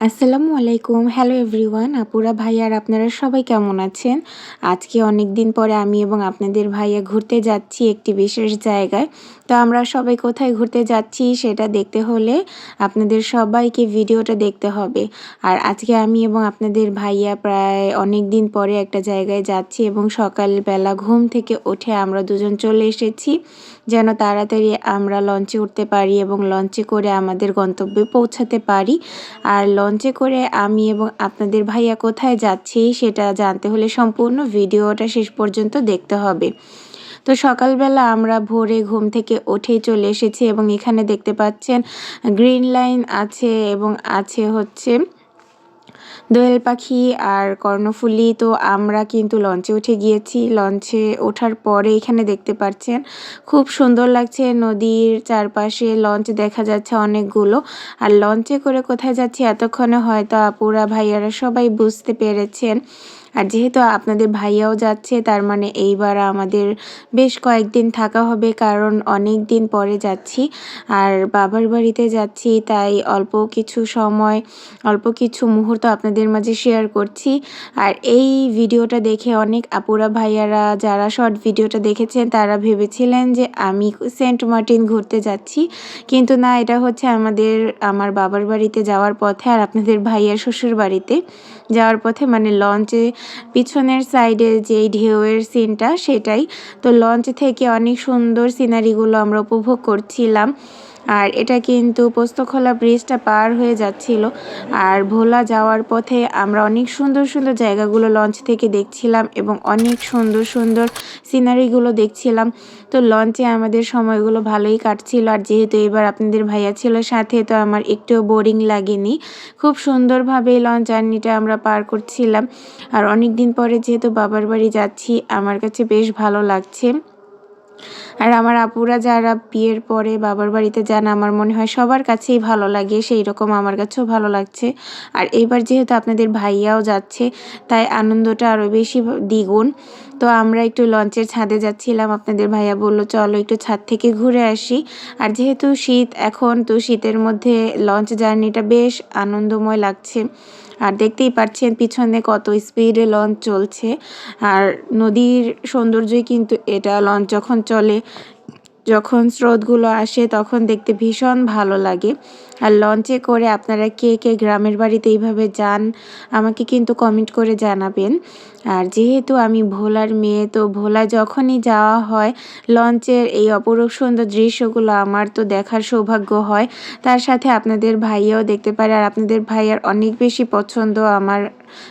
আসসালামু আলাইকুম। Hello everyone আপুরা ভাই আর আপনারা সবাই কেমন আছেন? আজকে অনেক দিন পরে আমি এবং আপনাদের ভাইয়া ঘুরতে যাচ্ছি একটি বিশেষ জায়গায়। তো আমরা সবাই কোথায় ঘুরতে যাচ্ছি সেটা দেখতে হলে আপনাদের সবাইকে ভিডিওটা দেখতে হবে। আর আজকে আমি এবং আপনাদের ভাইয়া প্রায় অনেক দিন পরে একটা জায়গায় যাচ্ছি এবং সকালবেলা ঘুম থেকে উঠে আমরা দুজন চলে এসেছি। যেন তাড়াতাড়ি আমরা লঞ্চে উঠতে পারি এবং লঞ্চে করে আমাদের গন্তব্যে পৌঁছাতে পারি। আর লঞ্চে করে আমি এবং আপনাদের ভাইয়া কোথায় যাচ্ছি সেটা জানতে হলে সম্পূর্ণ ভিডিওটা শেষ পর্যন্ত দেখতে হবে। তো সকালবেলা আমরা ভোরে ঘুম থেকে উঠেই চলে এসেছি এবং এখানে দেখতে পাচ্ছেন গ্রিন লাইন আছে এবং আছে হচ্ছে দোয়েল পাখি আর কর্ণফুলি। তো আমরা কিন্তু লঞ্চে উঠে গিয়েছি। লঞ্চে ওঠার পরে এখানে দেখতে পাচ্ছেন, খুব সুন্দর লাগছে নদীর চারপাশে। লঞ্চ দেখা যাচ্ছে অনেকগুলো। আর লঞ্চে করে কোথায় যাচ্ছি এতক্ষণে হয়তো আপুরা, ভাইয়ারা সবাই বুঝতে পেরেছেন। আর যেহেতু আপনাদের ভাইয়াও যাচ্ছে, তার মানে এইবার আমাদের বেশ কয়েকদিন থাকা হবে, কারণ অনেক দিন পরে যাচ্ছি। আর বাবার বাড়িতে যাচ্ছি, তাই অল্প কিছু সময়, অল্প কিছু মুহূর্ত আপনাদের মাঝে শেয়ার করছি। আর এই ভিডিওটা দেখে অনেক আপুরা ভাইয়ারা, যারা শর্ট ভিডিওটা দেখেছেন, তারা ভেবেছিলেন যে আমি সেন্ট মার্টিন ঘুরতে যাচ্ছি। কিন্তু না, এটা হচ্ছে আমাদের, আমার বাবার বাড়িতে যাওয়ার পথে আর আপনাদের ভাইয়ার শ্বশুর বাড়িতে যাওয়ার পথে মানে লঞ্চে পিছনের সাইডে যেই ঢেউয়ের সিনটা সেটাই। তো লঞ্চ থেকে অনেক সুন্দর সিনারিগুলো আমরা উপভোগ করছিলাম। আর এটা কিন্তু পোস্তখোলা ব্রিজটা পার হয়ে যাচ্ছিল। আর ভোলা যাওয়ার পথে আমরা অনেক সুন্দর সুন্দর জায়গাগুলো লঞ্চ থেকে দেখছিলাম এবং অনেক সুন্দর সুন্দর সিনারিগুলো দেখছিলাম। তো লঞ্চে আমাদের সময়গুলো ভালোই কাটছিল। আর যেহেতু এবার আপনাদের ভাইয়া ছিল সাথে, তো আমার একটুও বোরিং লাগেনি। খুব সুন্দরভাবে লঞ্চ জার্নিটা আমরা পার করছিলাম। আর অনেক দিন পরে যেহেতু বাবার বাড়ি যাচ্ছি, আমার কাছে বেশ ভালো লাগছে। আর আমার আপুরা যারা বিয়ের পরে বাবার বাড়িতে যান, আমার মনে হয় সবার কাছেই ভালো লাগে সেই রকম আমার কাছেও ভালো লাগছে। আর এবার যেহেতু আপনাদের ভাইয়াও যাচ্ছে, তাই আনন্দটা আরও বেশি দ্বিগুণ। তো আমরা একটু লঞ্চের ছাদে যাচ্ছিলাম, আপনাদের ভাইয়া বলল, চলো একটু ছাদ থেকে ঘুরে আসি। আর যেহেতু শীত, এখন তো শীতের মধ্যে লঞ্চ জার্নিটা বেশ আনন্দময় লাগছে। আর দেখতেই পাচ্ছেন পিছনে কত স্পিডে লঞ্চ চলছে। আর নদীর সৌন্দর্যই কিন্তু এটা। লঞ্চ যখন চলে যখন স্রোতগুলো আসে তখন দেখতে ভীষণ ভালো লাগে। আর লঞ্চে করে আপনারা কে কে গ্রামের বাড়িতে এইভাবে যান, আমাকে কিন্তু কমেন্ট করে জানাবেন। আর যেহেতু আমি ভোলার মেয়ে, তো ভোলা যখনই যাওয়া হয় লঞ্চের এই অপরূপ সুন্দর দৃশ্যগুলো আমার তো দেখার সৌভাগ্য হয়। তার সাথে আপনাদের ভাইয়াও দেখতে পারে, আর আপনাদের ভাইয়ার অনেক বেশি পছন্দ আমার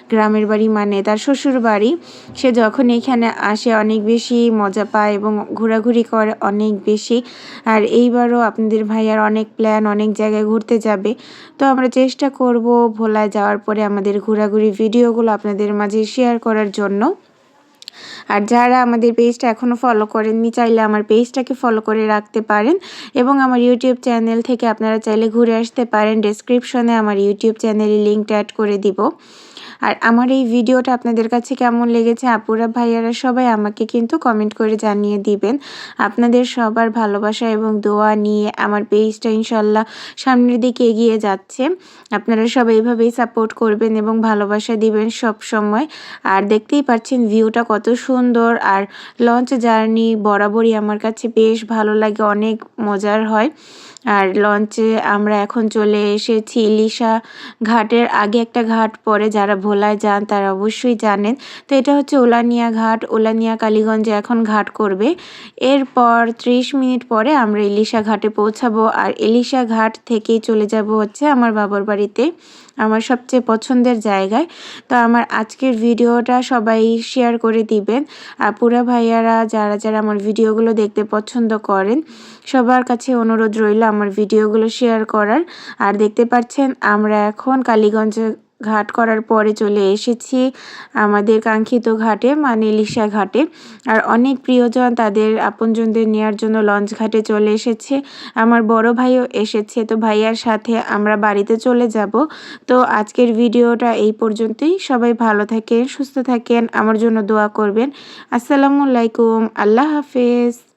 গ্রামের বাড়ি মানে তার শ্বশুর বাড়ি। সে যখন এখানে আসে অনেক বেশি মজা পায় এবং ঘোরাঘুরি করে অনেক বেশি। আর এইবারও আপনাদের ভাইয়ার অনেক প্ল্যান অনেক জায়গায় ঘুরতে যাবে। তো আমরা চেষ্টা করব ভোলায় যাওয়ার পরে আমাদের ঘোরাঘুরি ভিডিওগুলো আপনাদের মাঝে শেয়ার করার জন্য। আর যারা আমাদের পেজটা এখনও ফলো করেননি, চাইলে আমার পেজটাকে ফলো করে রাখতে পারেন এবং আমার ইউটিউব চ্যানেল থেকে আপনারা চাইলে ঘুরে আসতে পারেন। ডেসক্রিপশনে আমার ইউটিউব চ্যানেলের লিঙ্কটা অ্যাড করে দিব। আর আমার এই ভিডিওটা আপনাদের কাছে কেমন লেগেছে, আপুরা, ভাইয়ারা সবাই আমাকে কিন্তু কমেন্ট করে জানিয়ে দিবেন। আপনাদের সবার ভালোবাসা এবং দোয়া নিয়ে আমার পেজটা ইনশাল্লাহ সামনের দিকে এগিয়ে যাচ্ছে। আপনারা সবাই এইভাবেই সাপোর্ট করবেন এবং ভালোবাসা দিবেন সব সময়। আর দেখতেই পাচ্ছেন ভিউটা কত সুন্দর আর লঞ্চ জার্নি বরাবরই আমার কাছে বেশ ভালো লাগে, অনেক মজার হয়। আর লঞ্চে আমরা এখন চলে এসেছি। ইলিশা ঘাটের আগে একটা ঘাট পরে যারা ভোলায় যান তারা অবশ্যই জানেন। তো এটা হচ্ছে ওলানিয়া ঘাট। ওলানিয়া কালীগঞ্জে এখন ঘাট করবে। এরপর ত্রিশ মিনিট পরে আমরা ইলিশা ঘাটে পৌঁছাবো। আর ইলিশা ঘাট থেকেই চলে যাব হচ্ছে আমার বাবার বাড়িতে, আমার সবচেয়ে পছন্দের জায়গায়। তো আমার আজকের ভিডিওটা সবাই শেয়ার করে দিবেন। আর পুরা ভাইয়ারা, যারা যারা আমার ভিডিওগুলো দেখতে পছন্দ করেন, সবার কাছে অনুরোধ রইল আমার ভিডিওগুলো শেয়ার করার। আর দেখতে পাচ্ছেন, আমরা এখন কালীগঞ্জ ঘাট করার পরে চলে এসেছি আমাদের কাঙ্ক্ষিত ঘাটে মানে লিসা ঘাটে। আর অনেক প্রিয়জন তাদের আপনজনদের নেওয়ার জন্য লঞ্চ ঘাটে চলে এসেছে। আমার বড় ভাইও এসেছে, তো ভাইয়ার সাথে আমরা বাড়িতে চলে যাব। তো আজকের ভিডিওটা এই পর্যন্তই। সবাই ভালো থাকেন, সুস্থ থাকেন, আমার জন্য দোয়া করবেন। আসসালামু আলাইকুম, আল্লাহ হাফেজ।